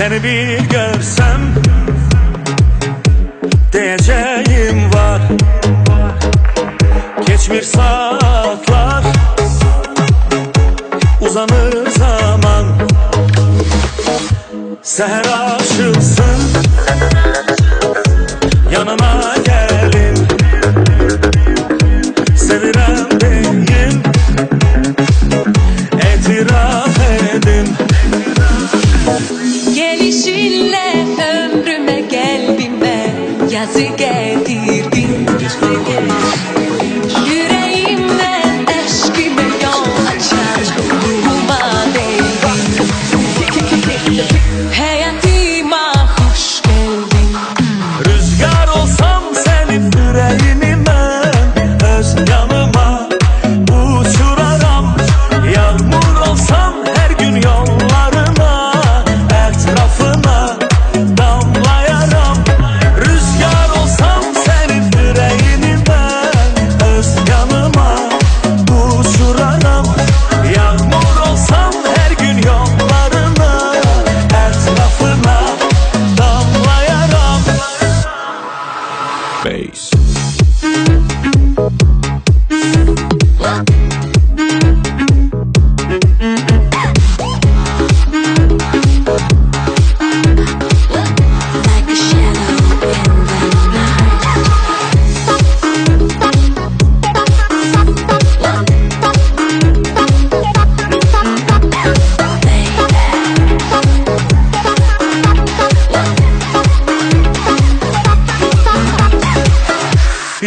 Seni bir görsem Diyeceğim var. Geçmir sağ Seher aşıksın Yanıma gelin. Seviren benim. Etiraf edin. Gelişinle ömrüme kalbime Yazı gel.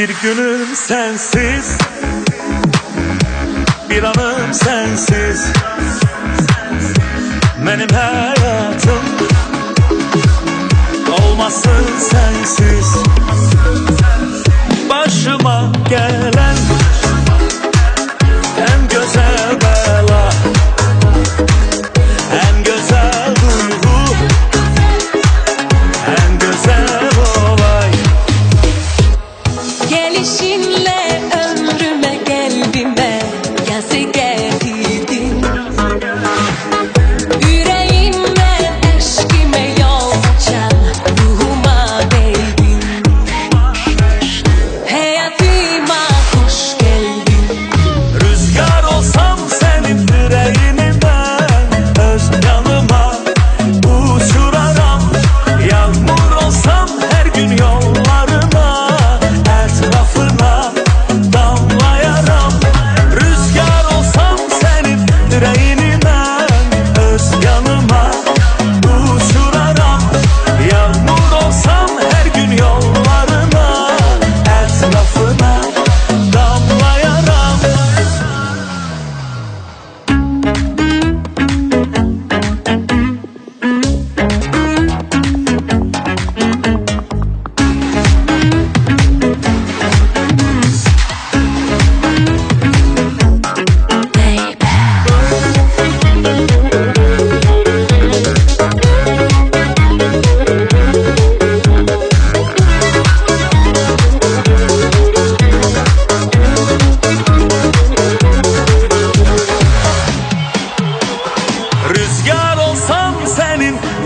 Bir günüm sensiz Bir anım sensiz. Benim hayatım Olmasın sensiz. Başıma gelen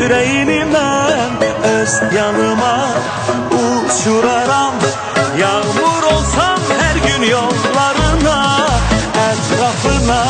yüreğinime öz yanıma uçuraram. Yağmur olsam her gün yollarına etrafına